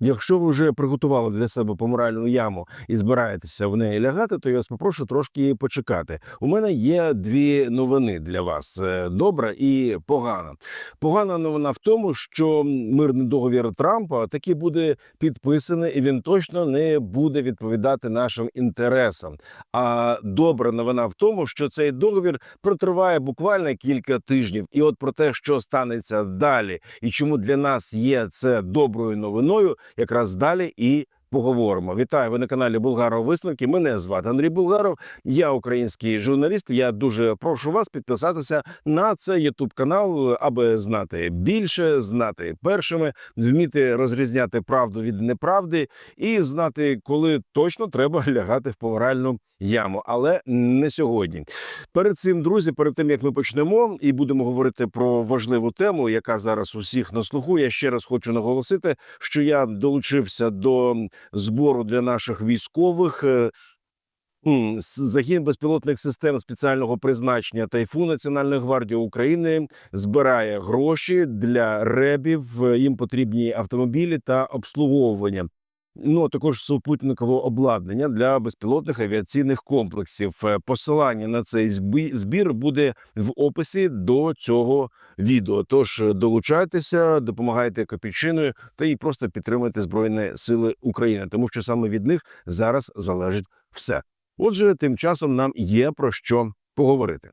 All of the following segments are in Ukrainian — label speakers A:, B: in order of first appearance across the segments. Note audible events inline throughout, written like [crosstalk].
A: Якщо ви вже приготували для себе помиральну яму і збираєтеся в неї лягати, то я вас попрошу трошки почекати. У мене є дві новини для вас: е, добра і погана. Погана новина в тому, що мирний договір Трампа таки буде підписаний, і він точно не буде відповідати нашим інтересам. А добра новина в тому, що цей договір протриває буквально кілька тижнів. І от про те, що станеться далі, і чому для нас є це доброю новиною, якраз далі і. Поговоримо. Вітаю ви на каналі Булгаров Висновки. Мене звати Андрій Булгаров. Я український журналіст. Я дуже прошу вас підписатися на цей Ютуб канал, аби знати більше, знати першими, вміти розрізняти правду від неправди і знати, коли точно треба [laughs] лягати в помиральну яму, але не сьогодні. Перед цим, друзі, перед тим як ми почнемо і будемо говорити про важливу тему, яка зараз усіх на слуху. Я ще раз хочу наголосити, що я долучився до збору для наших військових. е, Загін безпілотних систем спеціального призначення тайфу Національної гвардії України збирає гроші для ребів. е, Їм потрібні автомобілі та обслуговування. Ну а також супутникове обладнання для безпілотних авіаційних комплексів. Е, Посилання на цей збі- збір буде в описі до цього відео. Тож е, долучайтеся, допомагайте копійчиною та і просто підтримуйте Збройні Сили України, тому що саме від них зараз залежить все. Отже, тим часом нам є про що поговорити.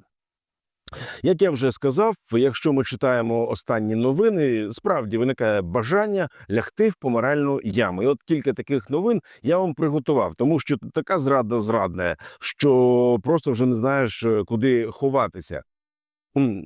A: Як я вже сказав, якщо ми читаємо останні новини, справді виникає бажання лягти в помиральну яму. І от кілька таких новин я вам приготував, тому що така зрада зрадна, що просто вже не знаєш, е, куди ховатися.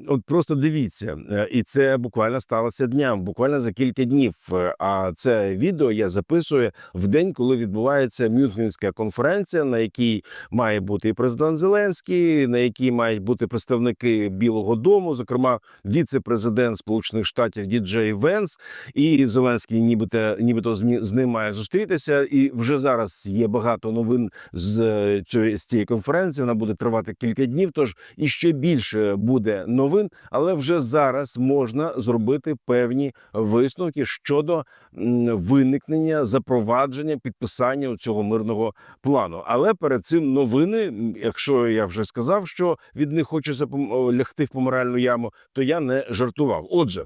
A: От просто дивіться, е, і це буквально сталося дням, буквально за кілька днів. Е, А це відео я записую в день, коли відбувається Мюнхенська конференція, на якій має бути і президент Зеленський, на якій мають бути представники Білого Дому, зокрема віце-президент Сполучених Штатів Діджей Венс, і Зеленський, нібито нібито з ним має зустрітися. І вже зараз є багато новин з е, цієї з цієї конференції. Вона буде тривати кілька днів. Тож і ще більше буде новин, але вже зараз можна зробити певні висновки щодо виникнення, запровадження, підписання цього мирного плану. Але перед цим новини, якщо я вже сказав, що від них хочеться лягти в помиральну яму, то я не жартував. Отже.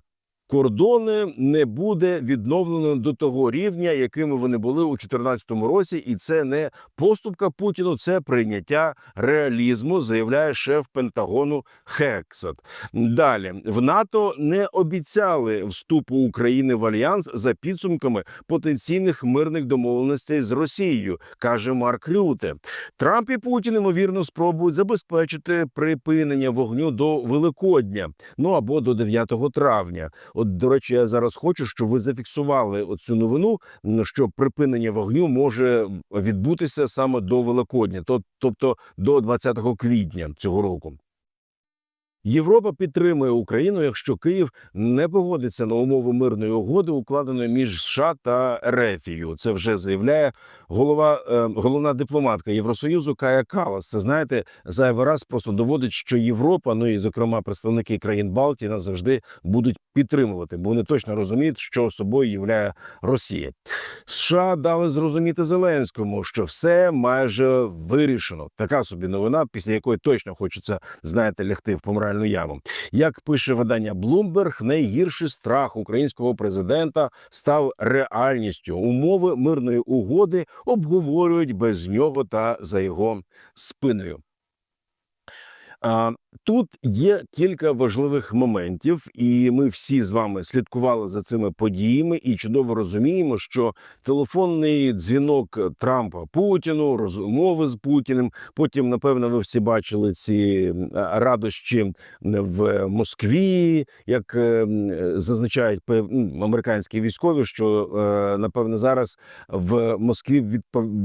A: Кордони не буде відновлено до того рівня, якими вони були у 2014 році, і це не поступка Путіну, це прийняття реалізму, заявляє шеф Пентагону Хексет. Далі в НАТО не обіцяли вступу України в альянс за підсумками потенційних мирних домовленостей з Росією, каже Марк Люте. Трамп і Путін ймовірно спробують забезпечити припинення вогню до Великодня, ну або до 9 травня. От, до речі, я зараз хочу, щоб ви зафіксували оцю новину, що припинення вогню може відбутися саме до Великодня, то- тобто до 20 квітня цього року. Європа підтримує Україну, якщо Київ не погодиться на умови мирної угоди, укладеної між США та Рефію. Це вже заявляє голова е, головна дипломатка Євросоюзу Кая Калас. Це знаєте, зайвий раз просто доводить, що Європа, ну і зокрема представники країн Балтії, нас завжди будуть підтримувати, бо вони точно розуміють, що собою являє Росія. США дали зрозуміти Зеленському, що все майже вирішено. Така собі новина, після якої точно хочеться знаєте, лягти в помиральну яму. Як пише видання Bloomberg, найгірший страх українського президента став реальністю. Умови мирної угоди обговорюють без нього та за його спиною. Тут є кілька важливих моментів, і ми всі з вами слідкували за цими подіями і чудово розуміємо, що телефонний дзвінок Трампа Путіну, розмови з Путіним. Потім, напевно, ви всі бачили ці радощі в Москві, як е, зазначають американські військові, що е, напевно зараз в Москві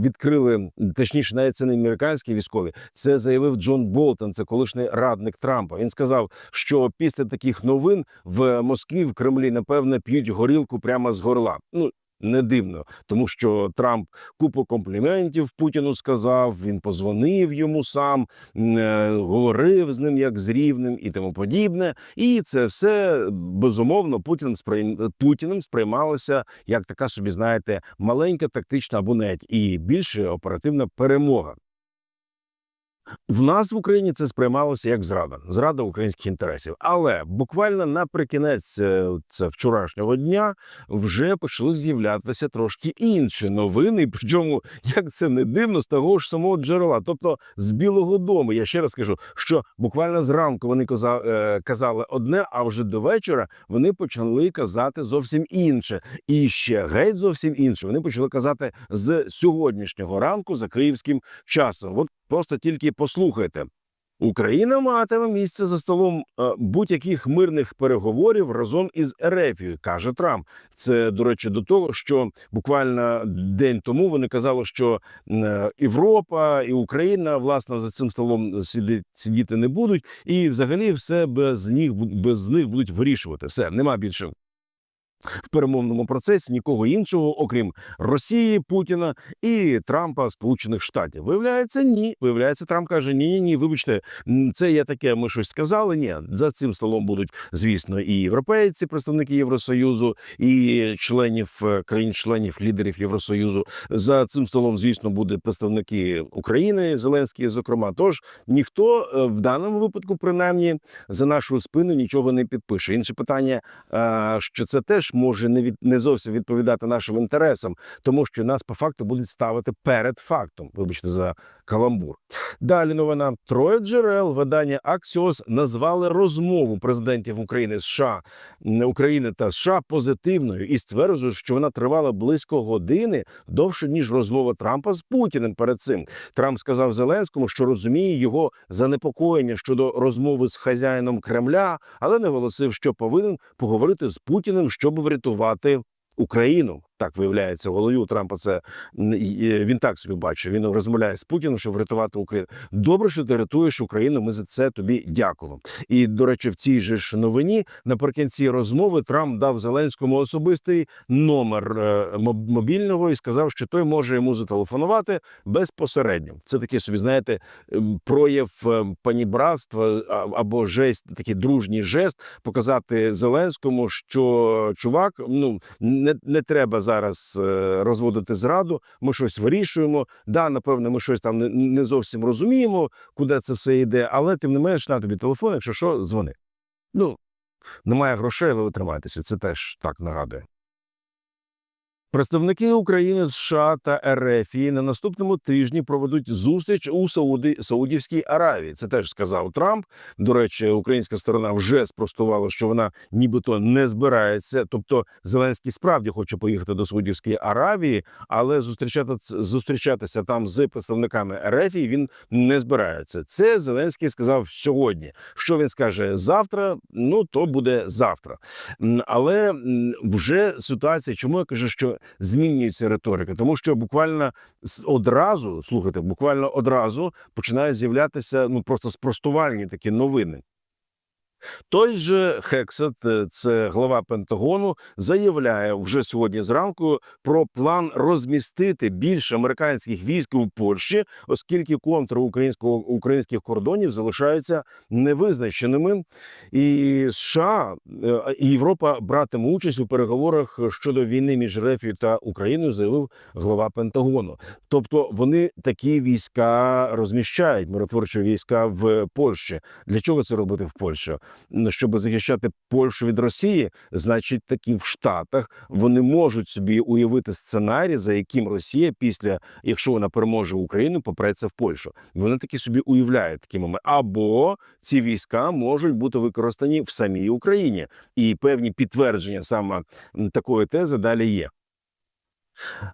A: відкрили точніше, навіть це не американські військові. Це заявив Джон Болтон, це колишній радник Трампа. Він сказав, що після таких новин в Москві в Кремлі напевно п'ють горілку прямо з горла. Ну не дивно, тому що Трамп купу компліментів Путіну сказав. Він позвонив йому сам, е, говорив з ним як з рівним і тому подібне. І це все безумовно Путіним сприйм... Путіним сприймалося як така собі, знаєте, маленька тактична або навіть і більше оперативна перемога. В нас в Україні це сприймалося як зрада, зрада українських інтересів. Але буквально наприкінець е, це вчорашнього дня вже почали з'являтися трошки інші новини. [laughs] Причому як це не дивно, з того ж самого джерела, тобто з Білого Дому. Я ще раз кажу, що буквально зранку вони е, казали одне, а вже до вечора вони почали казати зовсім інше. І ще геть зовсім інше. Вони почали казати з сьогоднішнього ранку за київським часом. От просто тільки послухайте. Україна матиме місце за столом е, будь-яких мирних переговорів разом із Ерефією, каже Трамп. Це до речі, до того, що буквально день тому вони казали, що е, Європа і Україна власне за цим столом сидіти не будуть, і взагалі все без них без них будуть вирішувати. Все нема більше в перемовному процесі нікого іншого, окрім Росії, Путіна і Трампа Сполучених Штатів. Виявляється, ні. Виявляється, Трамп каже: ні, ні, ні, вибачте, це є таке. Ми щось сказали. Ні, за цим столом будуть, звісно, і європейці, представники Євросоюзу, і членів е, країн-членів, лідерів Євросоюзу. За цим столом, звісно, будуть представники України, Зеленський, зокрема. Тож ніхто е, в даному випадку, принаймні, за нашу спину нічого не підпише. Інше питання, е, що це теж може не від не зовсім відповідати нашим інтересам, тому що нас по факту будуть ставити перед фактом. Вибачте за каламбур. Далі новина троє джерел видання Axios назвали розмову президентів України США України та США позитивною і стверджують, що вона тривала близько години довше ніж розмова Трампа з Путіним. Перед цим Трамп сказав Зеленському, що розуміє його занепокоєння щодо розмови з хазяїном Кремля, але не голосив, що повинен поговорити з Путіним, щоб врятувати Україну. Так виявляється, в голові у Трампа це е, він так собі бачить. Він розмовляє з Путіним, щоб врятувати Україну. Добре, що ти рятуєш Україну. Ми за це тобі дякуємо. І до речі, в цій же ж новині наприкінці розмови Трамп дав Зеленському особистий номер е, мобільного і сказав, що той може йому зателефонувати безпосередньо. Це такий собі, знаєте, прояв е, панібратства або жест, такий дружній жест, показати Зеленському, що чувак, ну не, не треба зараз е, розводити зраду. Ми щось вирішуємо. Да, напевно, ми щось там не, зовсім розуміємо, куди це все йде, але тим не менш на тобі телефон, якщо що, дзвони. Ну немає грошей, але ви тримаєтеся. Це теж так нагадує. Представники України, США та РФ на наступному тижні проведуть зустріч у Сауди Саудівській Аравії. Це теж сказав Трамп. До речі, українська сторона вже спростувала, що вона нібито не збирається. Тобто Зеленський справді хоче поїхати до Саудівської Аравії, але зустрічати зустрічатися там з представниками РФ він не збирається. Це Зеленський сказав сьогодні. Що він скаже завтра? Ну то буде завтра. Але вже ситуація, чому я кажу, що змінюється риторика, тому що буквально одразу слухайте, буквально одразу починають з'являтися ну просто спростувальні такі новини. Той же Хексет, е, це глава Пентагону, заявляє вже сьогодні зранку про план розмістити більше американських військ у Польщі, оскільки українського українських кордонів залишаються невизначеними. І США е, і Європа братиме участь у переговорах щодо війни між РФ та Україною, заявив глава Пентагону. Тобто вони такі війська розміщають, миротворчі війська в Польщі. Для чого це робити в Польщі? Щоб захищати Польщу від Росії, значить, такі в Штатах вони можуть собі уявити сценарій, за яким Росія після, якщо вона переможе Україну, попреться в Польщу. Вони такі собі уявляють такі моменти. Або ці війська можуть бути використані в самій Україні, і певні підтвердження саме такої тези далі є.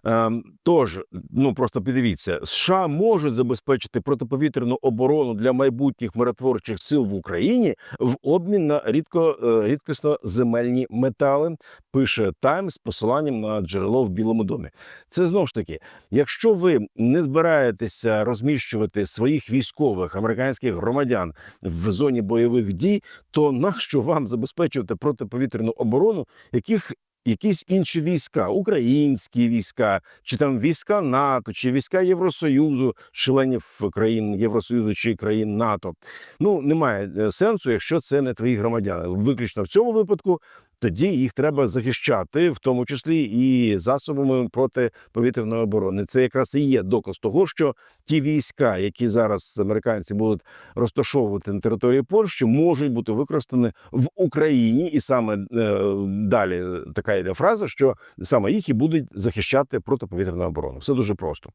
A: Ем, Тож, ну просто подивіться, США можуть забезпечити протиповітряну оборону для майбутніх миротворчих сил в Україні в обмін на рідко е, рідкісно земельні метали. Пише Таймс з посиланням на джерело в Білому домі. Це знову ж таки, якщо ви не збираєтеся розміщувати своїх військових американських громадян в зоні бойових дій, то нащо вам забезпечувати протиповітряну оборону, яких якісь інші війська, українські війська, чи там війська НАТО, чи війська Євросоюзу, членів країн Євросоюзу чи країн НАТО. Ну немає е, сенсу, якщо це не твої громадяни. Виключно в цьому випадку. Тоді їх треба захищати, в тому числі і засобами протиповітряної оборони. Це якраз і є доказ того, що ті війська, які зараз американці будуть розташовувати на території Польщі, можуть бути використані в Україні, і саме е, далі така йде фраза, що саме їх і будуть захищати протиповітряну оборону. Все дуже просто.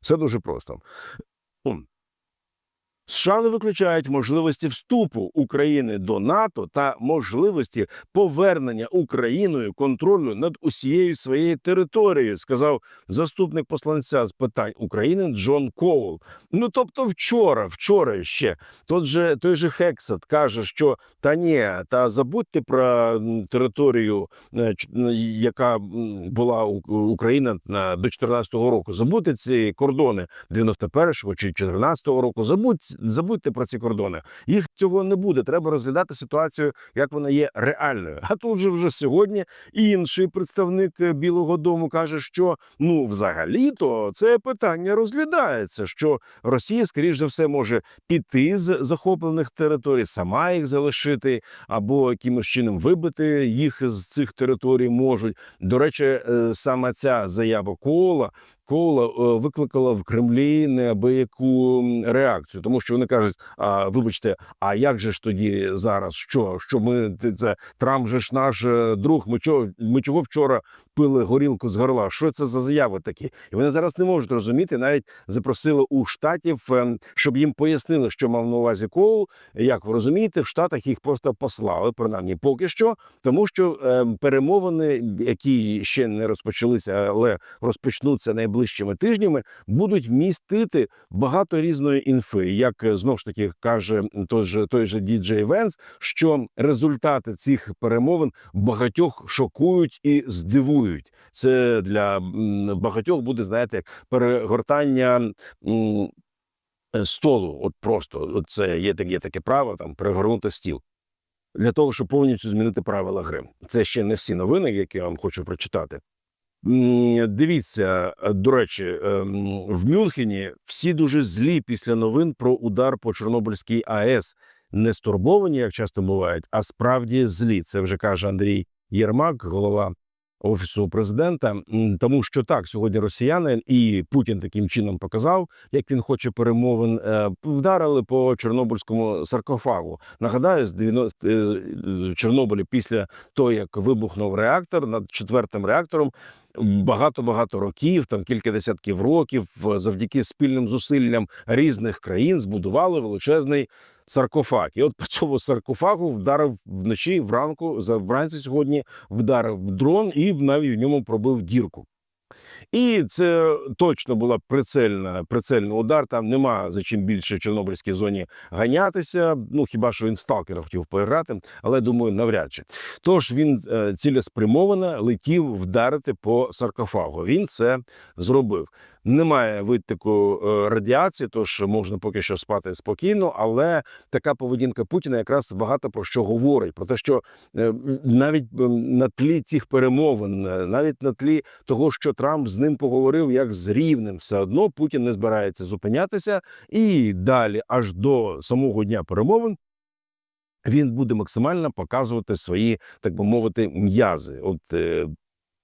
A: Все дуже просто. США не виключають можливості вступу України до НАТО та можливості повернення Україною контролю над усією своєю територією, сказав заступник посланця з питань України Джон Коул. Ну тобто, вчора, вчора ще тот же той же Хексет каже, що та ні, та забудьте про територію, е, яка була Україна до 2014 року. Забудьте ці кордони 91-го чи 14-го року. Забудь, забудьте про ці кордони. Їх цього не буде. Треба розглядати ситуацію, як вона є реальною. А тут же вже сьогодні інший представник е, Білого Дому каже, що ну взагалі-то це питання розглядається. Що Росія, скоріш за все, може піти з захоплених територій, сама їх залишити, або якимось чином вибити їх з цих територій можуть. До речі, е, саме ця заява Кола. Кола е, викликала в Кремлі неабияку реакцію, тому що вони кажуть: а вибачте, а як же ж тоді зараз? Що? Що ми це Трамп же ж наш е, друг? Ми чого ми чого вчора пили горілку з горла? Що це за заяви такі? І вони зараз не можуть розуміти. Навіть запросили у штатів, ем, щоб їм пояснили, що мав на увазі Коул. Як ви розумієте, в Штатах їх просто послали, принаймні поки що, тому що ем, перемовини, які ще не розпочалися, але розпочнуться найближчими тижнями, будуть містити багато різної інфи. Як е, знов ж таки каже той же той же Діджей Венс, що результати цих перемовин багатьох шокують і здивують. Це для багатьох буде знаєте, як перегортання. е, Столу, от просто от це є таке, є таке право там перегорнути стіл для того, щоб повністю змінити правила гри. Це ще не всі новини, які я вам хочу прочитати. Дивіться, е, до речі, ем, в Мюнхені всі дуже злі після новин про удар по Чорнобильській АЕС. Не стурбовані, як часто бувають, а справді злі. Це вже каже Андрій Єрмак, голова офісу президента. Тому що так сьогодні росіяни і Путін таким чином показав, як він хоче перемовин. е, Вдарили по Чорнобильському саркофагу. Нагадаю, з 90 е, Чорнобилі після того, як вибухнув реактор над четвертим реактором. Багато багато років, там кілька десятків років, завдяки спільним зусиллям різних країн збудували величезний саркофаг. І от по цьому саркофагу вдарив вночі, вранку, вранці сьогодні вдарив дрон і навіть в ньому пробив дірку. І це точно була прицельна, прицельний удар. Там нема за чим більше в Чорнобильській зоні ганятися. Ну хіба що він сталкера хотів поіграти, але думаю, навряд чи. Тож він е, цілеспрямовано летів вдарити по саркофагу. Він це зробив. Немає витоку е, радіації, тож можна поки що спати спокійно. Але така поведінка Путіна якраз багато про що говорить: про те, що е, навіть на тлі цих перемовин, е, навіть на тлі того, що Трамп з ним поговорив як з рівним, все одно Путін не збирається зупинятися і далі, аж до самого дня перемовин. Він буде максимально показувати свої, так би мовити, м'язи. От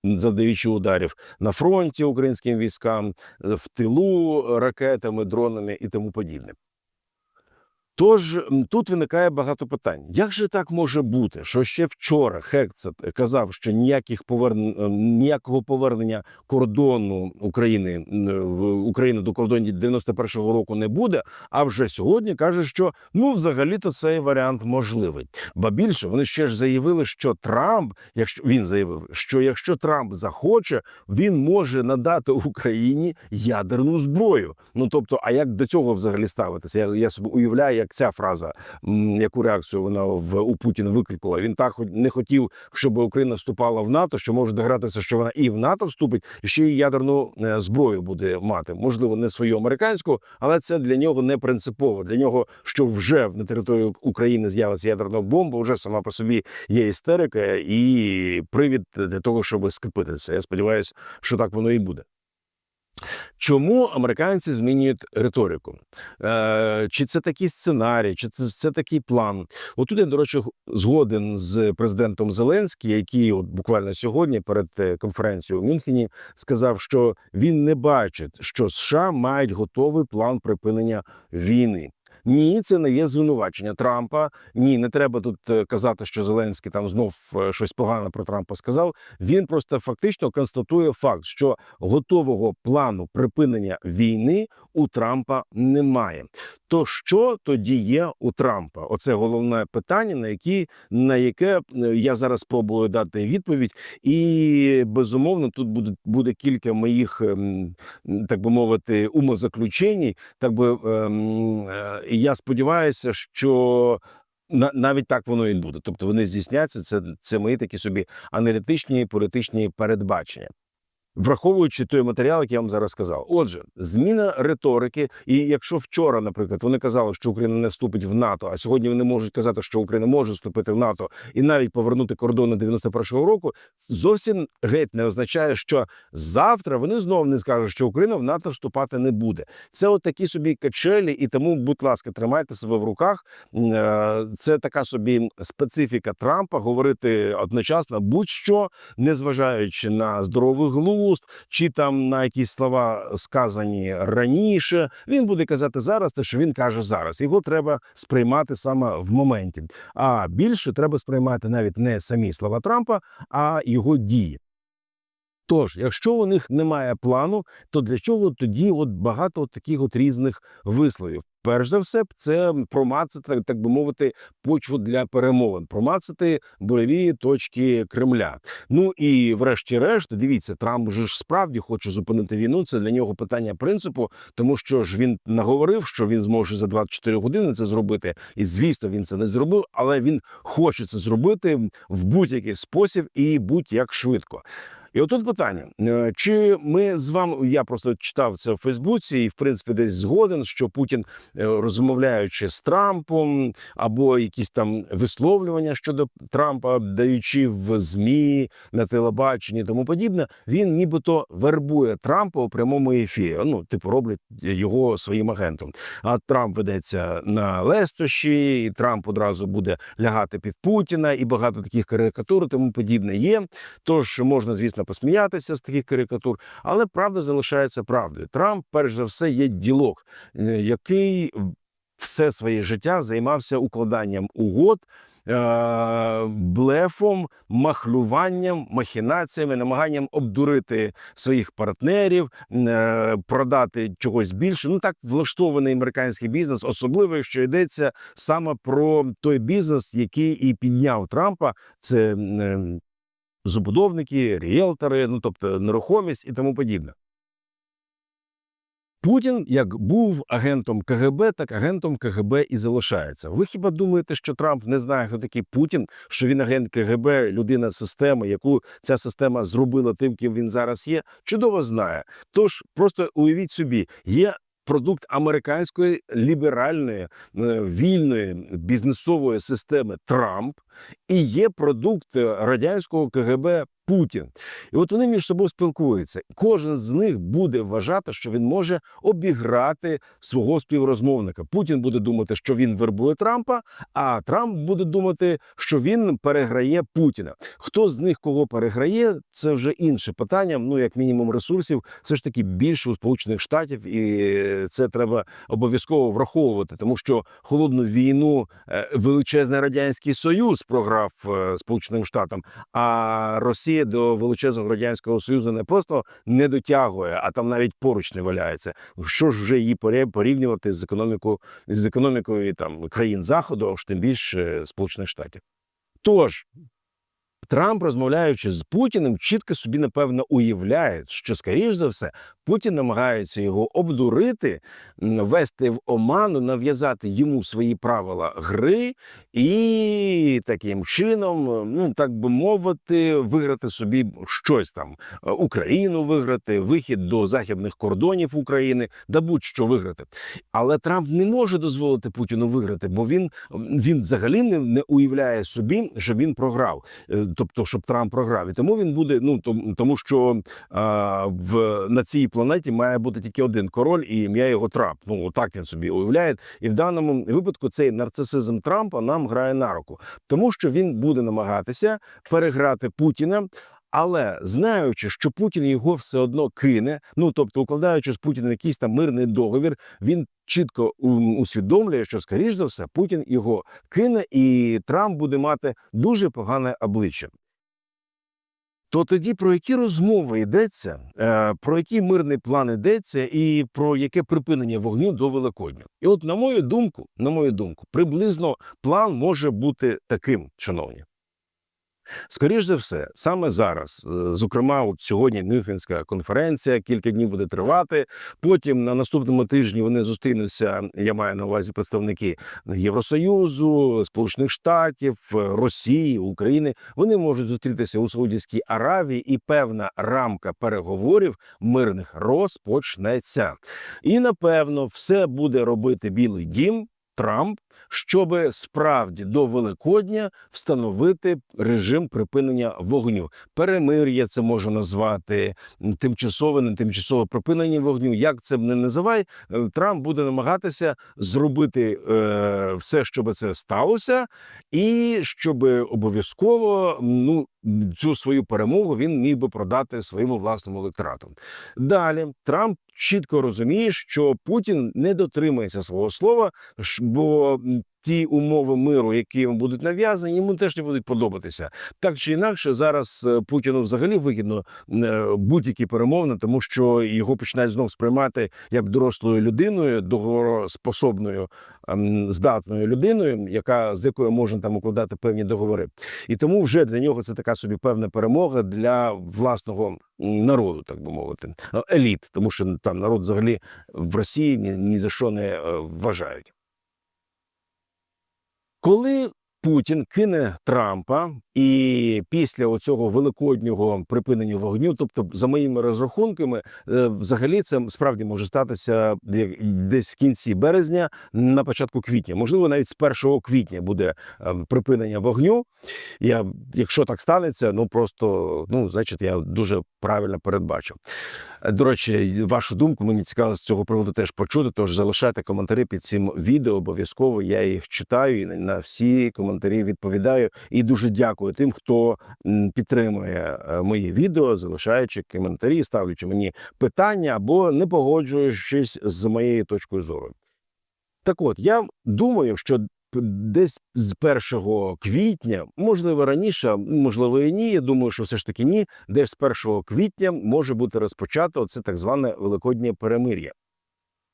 A: завдаючи ударів на фронті українським військам, е, в тилу ракетами, дронами і тому подібне. Тож тут виникає багато питань. Як же так може бути, що ще вчора Хекцет казав, що ніяких поверн... е, ніякого повернення кордону України в України до кордонів 91-го року не буде? А вже сьогодні каже, що ну взагалі-то цей варіант можливий. Ба більше вони ще ж заявили, що Трамп, якщо він заявив, що якщо Трамп захоче, він може надати Україні ядерну зброю. Ну тобто, а як до цього взагалі ставитися? Я, я собі уявляю, як ця фраза, яку реакцію вона в у Путіна викликала. Він так не хотів, щоб Україна вступала в НАТО, що може догратися, що вона і в НАТО вступить, і ще й ядерну е, зброю буде мати. Можливо, не свою американську, але це для нього не принципово. Для нього, що вже на території України з'явиться ядерна бомба, вже сама по собі є істерика і привід для того, щоб скипитися. Я сподіваюся, що так воно і буде. Чому американці змінюють риторику? Е, чи це такий сценарій, чи це, це такий план? Отут я, до речі, згоден з президентом Зеленським, який от буквально сьогодні перед е, конференцією у Мюнхені сказав, що він не бачить, що США мають готовий план припинення війни. Ні, це не є звинувачення Трампа. Ні, не треба тут е, казати, що Зеленський там знов е, щось погане про Трампа сказав. Він просто фактично констатує факт, що готового плану припинення війни у Трампа немає. То що тоді є у Трампа? Оце головне питання, на які на яке е, я зараз спробую дати відповідь, і безумовно тут буде буде кілька моїх, ем, так би мовити, умозаключень. Так би ем, е, я сподіваюся, що. на- Навіть так воно і буде. Тобто вони здійсняться. Це, це мої такі собі аналітичні політичні передбачення. Враховуючи той матеріал, який я вам зараз сказав. Отже, зміна риторики. І якщо вчора, наприклад, вони казали, що Україна не вступить в НАТО, а сьогодні вони можуть казати, що Україна може вступити в НАТО і навіть повернути кордони 91-го року, зовсім геть не означає, що завтра вони знову не скажуть, що Україна в НАТО вступати не буде. Це от такі собі качелі, і тому, будь ласка, тримайте себе в руках. Е, Це така собі специфіка Трампа говорити одночасно будь-що, незважаючи на здоровий глузд, чи там на якісь слова сказані раніше. Він буде казати зараз те, що він каже зараз. Його треба сприймати саме в моменті. А більше треба сприймати навіть не самі слова Трампа, а його дії. Тож, якщо у них немає плану, то для чого тоді от багато от таких от різних висловів? Перш за все, це промацати, так би мовити, почву для перемовин, промацати больові точки Кремля. Ну і врешті-решт, дивіться, Трамп же ж справді хоче зупинити війну. Це для нього питання принципу, тому що ж він наговорив, що він зможе за 24 години це зробити. І звісно, він це не зробив, але він хоче це зробити в будь-який спосіб і будь-як швидко. І отут питання: Е, чи ми з вами я просто читав це в Фейсбуці, і в принципі десь згоден, що Путін, е, розмовляючи з Трампом, або якісь там висловлювання щодо Трампа, даючи в змі на телебаченні, тому подібне, він нібито вербує Трампа у прямому ефірі. Ну, типу, роблять його своїм агентом. А Трамп ведеться на лестощі, і Трамп одразу буде лягати під Путіна, і багато таких карикатур, тому подібне є. Тож можна, звісно, посміятися з таких карикатур, але правда залишається правдою. Трамп, перш за все, є ділок, е, який все своє життя займався укладанням угод. е, Блефом, махлюванням, махінаціями, намаганням обдурити своїх партнерів, е, продати чогось більше. Ну так влаштований американський бізнес, особливо якщо йдеться саме про той бізнес, який і підняв Трампа. Це забудовники, ріелтори, ну тобто нерухомість і тому подібне. Путін як був агентом КГБ, так агентом КГБ і залишається. Ви хіба думаєте, що Трамп не знає, хто такий Путін, що він агент КГБ, людина системи, яку ця система зробила тим, ким він зараз є? Чудово знає. Тож просто уявіть собі, є. Продукт американської ліберальної е, вільної бізнесової системи Трамп і є продукт е, радянського КГБ Путін. І от вони між собою спілкуються. Кожен з них буде вважати, що він може обіграти свого співрозмовника. Путін буде думати, що він вербує Трампа, а Трамп буде думати, що він переграє Путіна. Хто з них кого переграє, це вже інше питання. Ну, як мінімум, ресурсів все ж таки більше у Сполучених Штатів, і це треба обов'язково враховувати, тому що холодну війну е, величезний радянський союз програв е, Сполученим Штатам, а Росія до величезного радянського союзу не просто не дотягує, а там навіть поруч не валяється. Що ж вже її порівнювати з економікою з економікою там країн заходу, а ж тим більше Сполучених Штатів. Тож Трамп, розмовляючи з Путіним, чітко собі напевно уявляє, що скоріш за все Путін намагається його обдурити, м, ввести в оману, нав'язати йому свої правила гри і таким чином, ну так би мовити, виграти собі щось там, Е, Україну виграти, вихід до західних кордонів України, да будь-що виграти. Але Трамп не може дозволити Путіну виграти, бо він, він взагалі не, не уявляє собі, що він програв. Тобто, щоб Трамп програв. І тому він буде. Ну том- тому, що а, в на цій планеті має бути тільки один король, і ім'я його Трамп. Ну так він собі уявляє. І в даному випадку цей нарцисизм Трампа нам грає на руку, тому що він буде намагатися переграти Путіна. Але знаючи, що Путін його все одно кине, ну тобто укладаючи з Путіним якийсь там мирний договір, він чітко усвідомлює, що скоріш за все Путін його кине, і Трамп буде мати дуже погане обличчя. То тоді про які розмови йдеться, е, про який мирний план йдеться, і про яке припинення вогню до Великодня? І от, на мою думку, на мою думку, приблизно план може бути таким, шановні. Скоріш за все, саме зараз, зокрема, от сьогодні Мюнхенська конференція кілька днів буде тривати. Потім на наступному тижні вони зустрінуться. Я маю на увазі представники Євросоюзу, Сполучених Штатів, Росії, України. Вони можуть зустрітися у Саудівській Аравії, і певна рамка переговорів мирних розпочнеться. І напевно, все буде робити Білий Дім. Трамп, щоб справді до Великодня встановити режим припинення вогню. Перемир'я це можна назвати тимчасове, не тимчасове припинення вогню. Як це не називай, е, Трамп буде намагатися зробити е, все, щоб це сталося, і щоб обов'язково ну цю свою перемогу він міг би продати своєму власному електорату. Далі Трамп чітко розуміє, що Путін не дотримається свого слова, бо ті умови миру, які йому будуть нав'язані, йому теж не будуть подобатися. Так чи інакше, зараз е, Путіну взагалі вигідно е, будь-які перемовини, тому що його починають знов сприймати як дорослою людиною, договороспособною, ем, здатною людиною, яка з якою можна там укладати певні договори. І тому вже для нього це така собі певна перемога для власного народу, так би мовити, еліт, тому що там народ взагалі в Росії ні, ні за що не е, вважають. Коли Путін кине Трампа, і після оцього великоднього припинення вогню, тобто, за моїми розрахунками, е, взагалі це справді може статися як- десь в кінці березня, на початку квітня. Можливо, навіть з 1 квітня буде е, припинення вогню. Я, якщо так станеться, ну просто ну, значить, я дуже правильно передбачу. Е, До речі, вашу думку мені цікаво з цього приводу теж почути. Тож залишайте коментарі під цим відео. Обов'язково я їх читаю і на всі коментарі відповідаю. І дуже дякую тим, хто підтримує е, мої відео, залишаючи коментарі, ставлячи мені питання або не погоджуючись з моєю точкою зору. Так от я думаю, що десь з 1 квітня, можливо, раніше, можливо, і ні. Я думаю, що все ж таки ні. Десь з 1 квітня може бути розпочато це так зване великоднє перемир'я,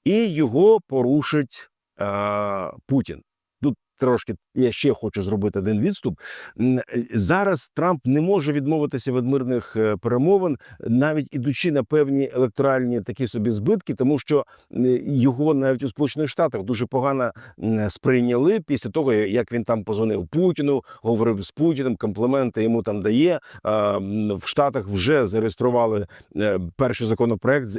A: і його порушить е, Путін. Тут трошки я ще хочу зробити один відступ. Е, Зараз Трамп не може відмовитися від мирних е, перемовин, навіть ідучи на певні електоральні такі собі збитки, тому що його навіть у Сполучених Штатах дуже погано сприйняли після того, як він там позвонив Путіну, говорив з Путіним, компліменти йому там дає. В Штатах вже зареєстрували е, перший законопроект з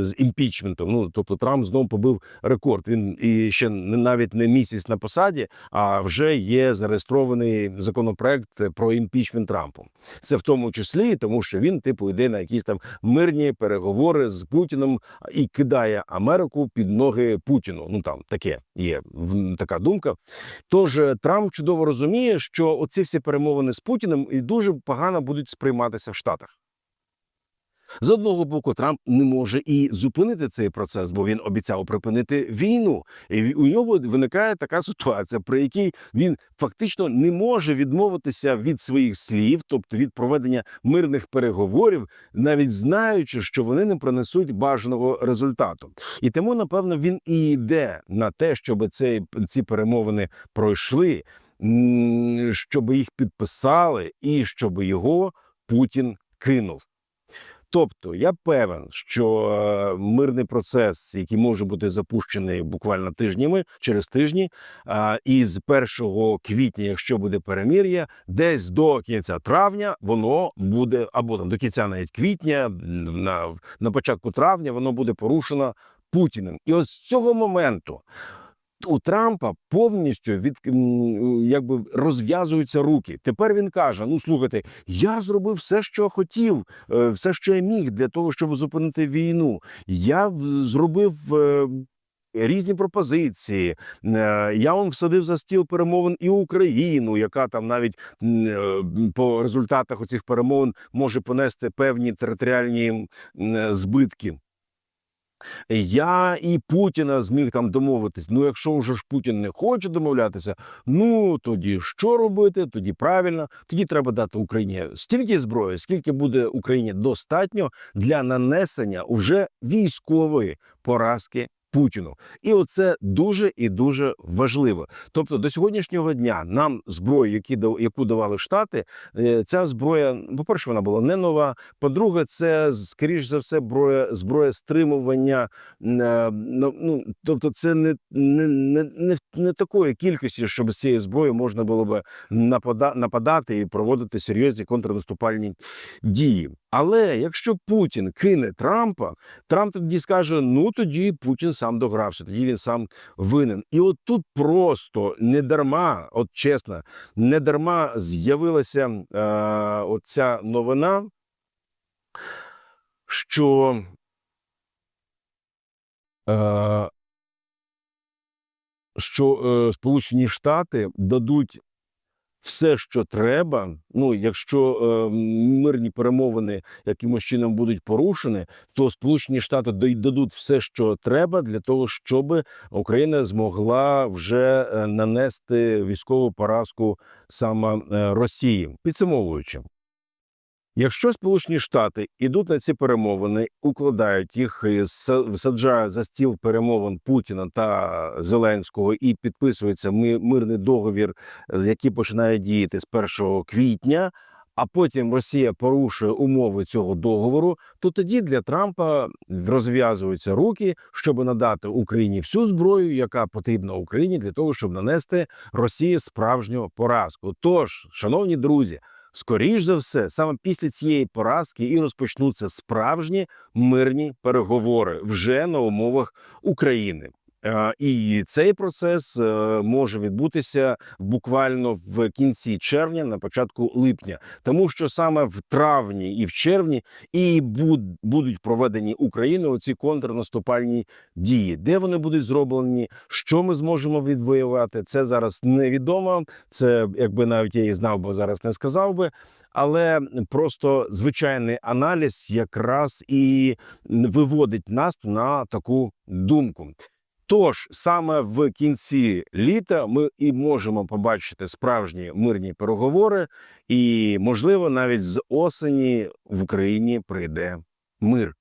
A: з імпічментом. Ну тобто Трамп знову побив рекорд. Він і ще навіть не місяць на посаді, а вже є зареєстрований законопроект про імпічмент Трампу. Це в тому числі, тому що він, типу, йде на якісь там мирні переговори з Путіном і кидає Америку під ноги Путіну. Ну там таке є така думка. Тож е, Трамп чудово розуміє, що оці всі перемовини з Путіним і дуже погано будуть сприйматися в Штатах. З одного боку, Трамп не може і зупинити цей процес, бо він обіцяв припинити війну. І у нього виникає така [laughs] ситуація, при якій він фактично не може відмовитися від своїх слів, тобто від проведення мирних переговорів, навіть знаючи, що вони не принесуть бажаного результату. І тому, напевно, він і йде на те, щоб цей ці перемовини пройшли. щоб їх підписали і щоб його Путін кинув. Тобто я певен, що е, мирний процес, який може бути запущений буквально тижнями через тижні, і з 1 квітня, якщо буде перемір'я, десь до кінця травня воно буде або там до кінця навіть квітня, на, на початку травня воно буде порушено Путіним. І ось з цього моменту. У Трампа повністю від якби розв'язуються руки. Тепер він каже: Ну слухайте, я зробив все, що хотів, е, все, що я міг для того, щоб зупинити війну. Я зробив. е, Різні пропозиції. Е, Я он всадив за стіл перемовин і Україну, яка там навіть по результатах оцих перемовин може понести певні територіальні збитки. Я і Путіна зміг там домовитись. Ну, якщо вже ж Путін не хоче домовлятися, ну тоді що робити? Тоді правильно, тоді треба дати Україні стільки зброї, скільки буде Україні достатньо для нанесення уже військової поразки. Путіну, і оце дуже і дуже важливо. Тобто, до сьогоднішнього дня нам зброю, які яку давали штати, е, ця зброя, по перше, вона була не нова. По-друге, це скоріш за все зброя, зброя стримування. е, ну, ну, тобто, це не, не, не, не, не такої кількості, щоб з цією зброєю можна було би нападати і проводити серйозні контрнаступальні дії. Але якщо Путін кине Трампа, Трамп тоді скаже: ну тоді Путін сам догрався, тоді він сам винен. І от тут просто не дарма, от чесно, не дарма з'явилася е, оця новина, що е, що е, Сполучені Штати дадуть все, що треба. Ну, якщо е, мирні перемовини якимось чином будуть порушені, то Сполучені Штати дадуть все, що треба для того, щоб Україна змогла вже е, нанести військову поразку саме Росії. Підсумовуючи. Якщо Сполучені Штати йдуть на ці перемовини, укладають їх, саджають за стіл перемовин Путіна та Зеленського і підписується ми- мирний договір, який починає діяти з 1 квітня, а потім Росія порушує умови цього договору, то тоді для Трампа розв'язуються руки, щоб надати Україні всю зброю, яка потрібна Україні для того, щоб нанести Росії справжню поразку. Тож, шановні друзі. Скоріш за все, саме після цієї поразки і розпочнуться справжні мирні переговори вже на умовах України. Е, І цей процес е, може відбутися буквально в кінці червня, на початку липня, тому що саме в травні і в червні і будуть проведені Україною ці контрнаступальні дії. Де вони будуть зроблені, що ми зможемо відвоювати, це зараз невідомо. Це якби навіть я і знав, бо зараз не сказав би. Але просто звичайний аналіз якраз і виводить нас на таку думку. Тож саме в кінці літа ми і можемо побачити справжні мирні переговори, і можливо навіть з осені в Україні прийде мир.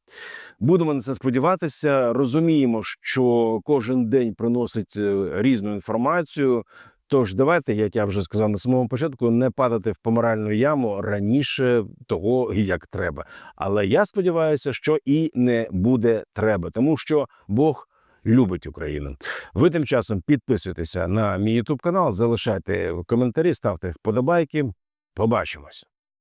A: Будемо на це сподіватися. Розуміємо, що кожен день приносить е, різну інформацію. Тож давайте, як я вже сказав на самому початку, не падати в помиральну яму раніше того, як треба. Але я сподіваюся, що і не буде треба, тому що Бог любить Україну. Ви тим часом підписуйтеся на мій Ютуб канал, залишайте коментарі, ставте вподобайки. Побачимось.